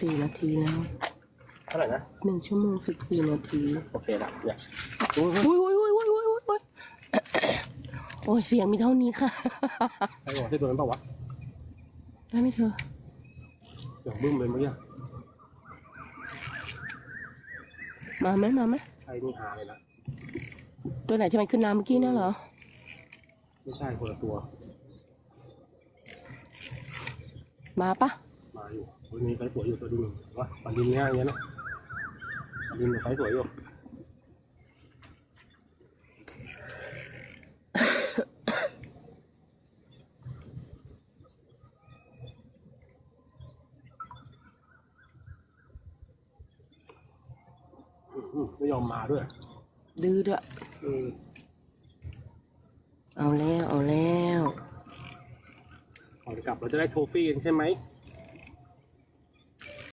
สี่นาทีแล้วเท่าไหร่นะหนึ่งชั่วโมงสิบสี่นาทีโอเคละเนี่ยโอ้ยอุ้ยอุ้ยอุ้ยอุ้ยอุ้ยอุ้ยอุ้ยโอ้ยเสียงมีเท่านี้ค่ะไอ้หัวที่ตัวนั้นเปล่าวะได้ไหมเธออย่างบึ้มเลยเมื่อกี้มาไหมมาไหมใช่นี่หาเลยนะตัวไหนที่มันขึ้นน้ำเมื่อกี้เนี่ยเหรอ ไม่ใช่คนละตัว มาปะ มาอยู่วันนี้ไฟสวยอยู่ตัวดูหนึ่งว่าปันดินง่ายอย่างเงี้ยนะปันดินไฟสวยอยู่อืมไม่ยอมมาด้วย ดื้อด้วยอืมเอาแล้ว เอาแล้วก่อนกลับเราจะได้โทฟี่กันใช่ไหมใ